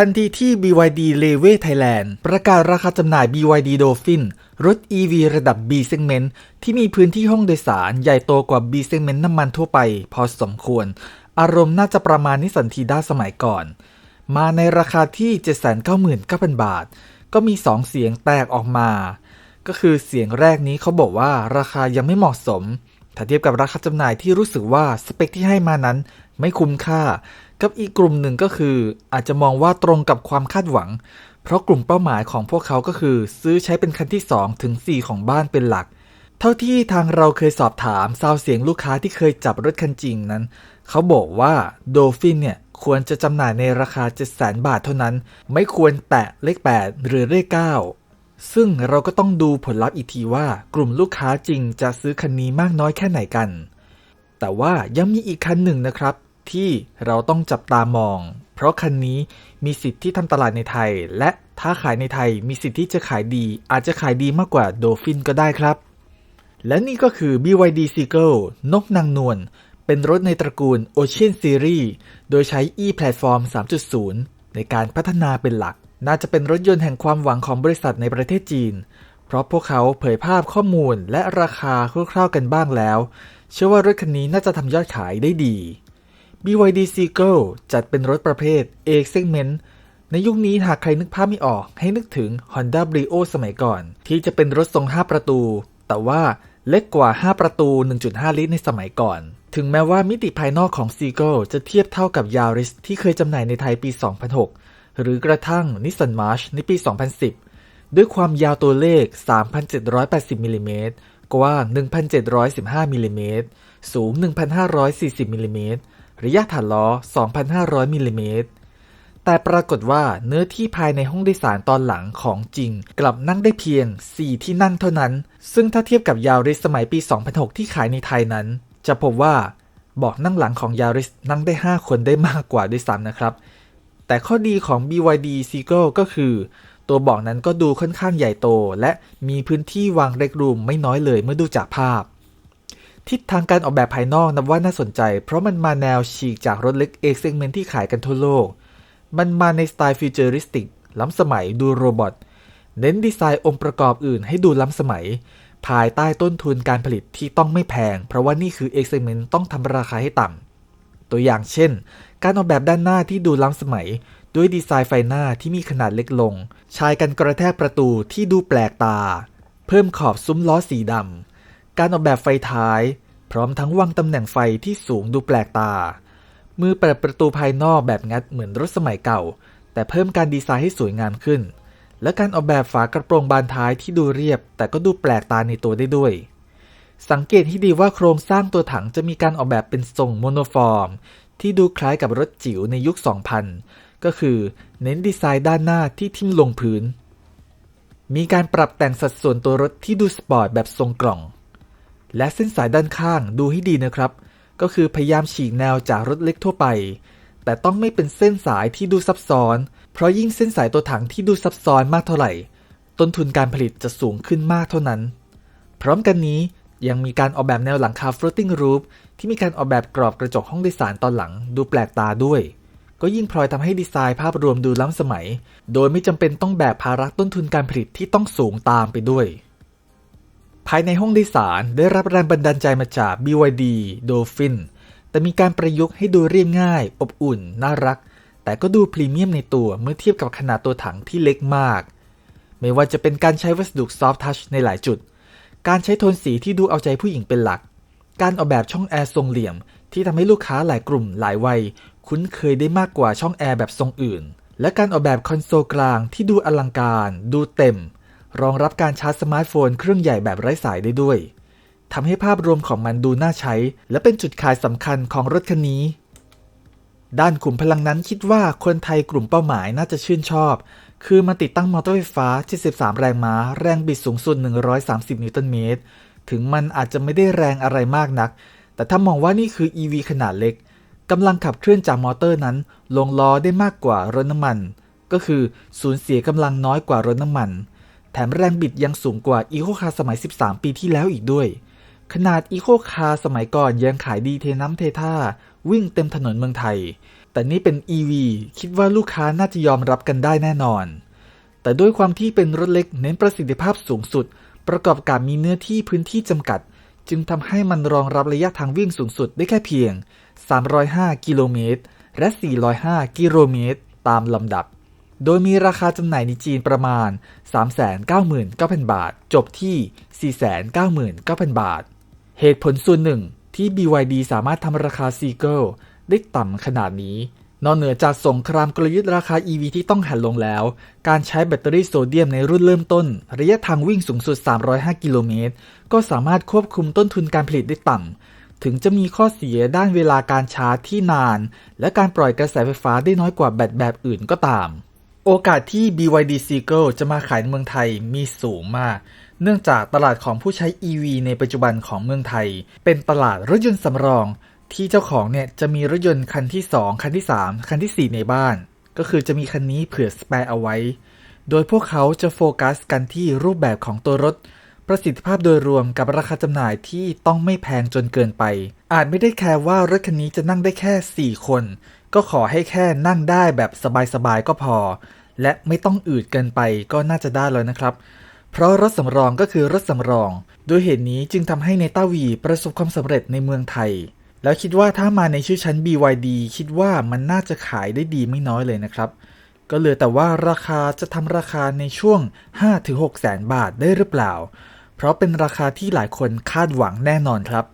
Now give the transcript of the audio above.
ทันทีที่ BYD l e v e Thailand ประกาศราคาจำหน่าย BYD Dolphin รถ EV ระดับ B segment ที่มีพื้นที่ห้องโดยสารใหญ่โตกว่า B segment น้ำมันทั่วไป พอสมควร อารมณ์น่าจะประมาณนิสสันทีด้าสมัยก่อน มาในราคาที่ 799,000 บาท ก็มี 2 เสียงแตกออกมา ก็คือเสียงแรกนี้เขาบอกว่าราคายังไม่เหมาะสม ถ้าเทียบกับราคาจำหน่ายที่รู้สึกว่าสเปคที่ให้มานั้นไม่คุ้มค่า กับอีกกลุ่มหนึ่งก็คือ อาจจะมองว่าตรงกับความคาดหวัง เพราะกลุ่มเป้าหมายของพวกเขาก็คือ ซื้อใช้เป็นคันที่2ถึง4ของบ้านเป็นหลัก เท่าที่ทางเราเคยสอบถามซาวเสียงลูกค้าที่เคยจับรถคันจริงนั้น เขาบอกว่าโดฟินเนี่ยควรจะจำหน่ายในราคา 7 0 0 0 0 บาทเท่านั้น ไม่ควรแตะเลข 8 หรือเลข 9 ซึ่งเราก็ต้องดูผลลัพธ์อีกทีว่ากลุ่มลูกค้าจริงจะซื้อคันนี้มากน้อยแค่ไหนกัน แต่ว่ายังมีอีกคันหนึ่งนะครับ ที่เราต้องจับตามอง เพราะคันนี้มีสิทธิ์ที่ทำตลาดในไทย และถ้าขายในไทยมีสิทธิ์ที่จะขายดี อาจจะขายดีมากกว่าโดฟินก็ได้ครับ และนี่ก็คือ BYD Seagull นกนางนวลเป็นรถในตระกูล Ocean Series โดยใช้ e-platform 3.0 ในการพัฒนาเป็นหลัก น่าจะเป็นรถยนต์แห่งความหวังของบริษัทในประเทศจีน เพราะพวกเขาเผยภาพข้อมูลและราคาคร่าวๆกันบ้างแล้ว เชื่อว่ารถคันนี้น่าจะทำยอดขายได้ดี BYD Seagull จัดเป็นรถประเภท A segment ในยุคนี้หากใครนึกภาพไม่ออกให้นึกถึง Honda Brio สมัยก่อน ที่จะเป็นรถทรง 5 ประตู แต่ว่าเล็กกว่า 5 ประตู 1.5 ลิตรในสมัยก่อน ถึงแม้ว่ามิติภายนอกของ Seagull จะเทียบเท่ากับ Yaris ที่เคยจำหน่ายในไทยปี 2006 หรือกระทั่ง Nissan March ในปี 2010 ด้วยความยาวตัวเลข 3,780มิลลิเมตรกว้าง 1,715มิลลิเมตรสูง 1,540มิลลิเมตร ระยะฐานล้อ 2,500 มิลลิเมตร แต่ปรากฏว่าเนื้อที่ภายในห้องโดยสารตอนหลังของจริง กลับนั่งได้เพียง 4 ที่นั่งเท่านั้น ซึ่งถ้าเทียบกับยาริสสมัยปี 2006 ที่ขายในไทยนั้น จะพบว่าเบาะนั่งหลังของยาริสนั่งได้ 5 คนได้มากกว่าด้วยซ้ำนะครับ แต่ข้อดีของ BYD Seagull ก็คือ ตัวเบาะนั้นก็ดูค่อนข้างใหญ่โต และมีพื้นที่วางเล็กรูมไม่น้อยเลยเมื่อดูจากภาพ ทิศทางการออกแบบภายนอกนับว่าน่าสนใจ เพราะมันมาแนวฉีกจากรถเล็ก A segment ที่ขายกันทั่วโลก มันมาในสไตล์ฟิวเจอริสติก ล้ำสมัยดูโรบอทเน้นดีไซน์องค์ประกอบอื่นให้ดูล้ำสมัย ภายใต้ต้นทุนการผลิตที่ต้องไม่แพง เพราะว่านี่คือ A segment ต้องทำราคาให้ต่ำตัวอย่างเช่น การออกแบบด้านหน้าที่ดูล้ำสมัย ด้วยดีไซน์ไฟหน้าที่มีขนาดเล็กลง ชายกันกระแทกประตูที่ดูแปลกตา เพิ่มขอบซุ้มล้อสีดำ การออกแบบไฟท้าย พร้อมทั้งวางตำแหน่งไฟที่สูงดูแปลกตา มือเปิดประตูภายนอกแบบงัดเหมือนรถสมัยเก่า แต่เพิ่มการดีไซน์ให้สวยงามขึ้น และการออกแบบฝากระโปรงบานท้ายที่ดูเรียบ แต่ก็ดูแปลกตาในตัวได้ด้วย สังเกตให้ดีว่าโครงสร้างตัวถังจะมีการออกแบบเป็นทรงโมโนฟอร์ม ที่ดูคล้ายกับรถจิ๋วในยุค 2000 ก็คือเน้นดีไซน์ด้านหน้าที่ทิ่มลงพื้นมีการปรับแต่งสัดส่วนตัวรถที่ดูสปอร์ตแบบทรงกล่อง และเส้นสายด้านข้างดูให้ดีนะครับ ก็คือพยายามฉีกแนวจากรถเล็กทั่วไป แต่ต้องไม่เป็นเส้นสายที่ดูซับซ้อน เพราะยิ่งเส้นสายตัวถังที่ดูซับซ้อนมากเท่าไหร่ ต้นทุนการผลิตจะสูงขึ้นมากเท่านั้น พร้อมกันนี้ยังมีการออกแบบแนวหลังคา floating roof ที่มีการออกแบบกรอบกระจกห้องโดยสารตอนหลังดูแปลกตาด้วย ก็ยิ่งพลอยทำให้ดีไซน์ภาพรวมดูล้ำสมัย โดยไม่จำเป็นต้องแบกภาระต้นทุนการผลิตที่ต้องสูงตามไปด้วย ภายในห้องโดยสารได้รับแรงบันดาลใจมาจาก BYD Dolphin แต่มีการประยุกต์ให้ดูเรียบง่าย อบอุ่น น่ารัก แต่ก็ดูพรีเมียมในตัวเมื่อเทียบกับขนาดตัวถังที่เล็กมาก ไม่ว่าจะเป็นการใช้วัสดุ soft touch ในหลายจุด การใช้โทนสีที่ดูเอาใจผู้หญิงเป็นหลัก การออกแบบช่องแอร์ทรงเหลี่ยม ที่ทำให้ลูกค้าหลายกลุ่มหลายวัย คุ้นเคยได้มากกว่าช่องแอร์แบบทรงอื่น และการออกแบบคอนโซลกลางที่ดูอลังการ ดูเต็ม รองรับการชาร์จสมาร์ทโฟนเครื่องใหญ่แบบไร้สายได้ด้วยทำให้ภาพรวมของมันดูน่าใช้ และเป็นจุดขายสำคัญของรถคันนี้ ด้านกลุ่มพลังนั้นคิดว่าคนไทยกลุ่มเป้าหมายน่าจะชื่นชอบ คือมาติดตั้งมอเตอร์ไฟฟ้า 73 แรงม้า แรงบิดสูงสุด 130 นิวตันเมตร ถึงมันอาจจะไม่ได้แรงอะไรมากนัก แต่ถ้ามองว่านี่คือ EV ขนาดเล็กกำลังขับเคลื่อนจากมอเตอร์นั้น ลงล้อได้มากกว่ารถน้ำมัน ก็คือสูญเสียกำลังน้อยกว่ารถน้ำมัน ถมแรงบิดยังสูงกว่าอีโคคาสมัย 13 ปีที่แล้วอีกด้วย ขนาดอีโคคาสมัยก่อนยังขายดีเทน้ำเทท่า วิ่งเต็มถนนเมืองไทย แต่นี่เป็น EV คิดว่าลูกค้าน่าจะยอมรับกันได้แน่นอน แต่ด้วยความที่เป็นรถเล็กเน้นประสิทธิภาพสูงสุด ประกอบกับมีเนื้อที่พื้นที่จำกัด จึงทำให้มันรองรับระยะทางวิ่งสูงสุดได้แค่เพียง 305 กิโลเมตรและ 405 กิโลเมตร ตามลำดับ โดยมีราคาจำหน่ายในจีนประมาณ 399,000 บาท จบที่ 499,000 บาท เหตุผลส่วนหนึ่งที่ BYD สามารถทำราคาซีเกิลได้ต่ำขนาดนี้ นอกเหนือจากสงครามกลยุทธ์ราคา EV ที่ต้องหันลงแล้ว การใช้แบตเตอรี่โซเดียมในรุ่นเริ่มต้น ระยะทางวิ่งสูงสุด 305 กิโลเมตร ก็สามารถควบคุมต้นทุนการผลิตได้ต่ำ ถึงจะมีข้อเสียด้านเวลาการชาร์จที่นาน และการปล่อยกระแสไฟฟ้าได้น้อยกว่าแบตแบบอื่นก็ตาม โอกาสที่ BYD Seagull จะมาขายในเมืองไทยมีสูงมาก เนื่องจากตลาดของผู้ใช้ EV ในปัจจุบันของเมืองไทย เป็นตลาดรถยนต์สำรอง ที่เจ้าของเนี่ยจะมีรถยนต์คันที่ 2 คันที่ 3 คันทีสี่4 ในบ้าน ก็คือจะมีคันนี้เผื่อสแปร์เอาไว้ โดยพวกเขาจะโฟกัสกันที่รูปแบบของตัวรถ ประสิทธิภาพโดยรวมกับราคาจำหน่ายที่ต้องไม่แพงจนเกินไป อาจไม่ได้แคร์ว่ารถคันนี้จะนั่งได้แค่ 4 คน ก็ขอให้แค่นั่งได้แบบสบายๆก็พอ และไม่ต้องอืดเกินไปก็น่าจะได้แล้วนะครับ เพราะรถสำรองก็คือรถสำรองโดยเหตุนี้จึงทำให้เนต้าวีประสบความสำเร็จในเมืองไทย แล้วคิดว่าถ้ามาในชื่อชั้น BYD คิดว่ามันน่าจะขายได้ดีไม่น้อยเลยนะครับ ก็เหลือแต่ว่าราคาจะทำราคาในช่วง 5-6แสนบาทได้หรือเปล่า เพราะเป็นราคาที่หลายคนคาดหวังแน่นอนครับ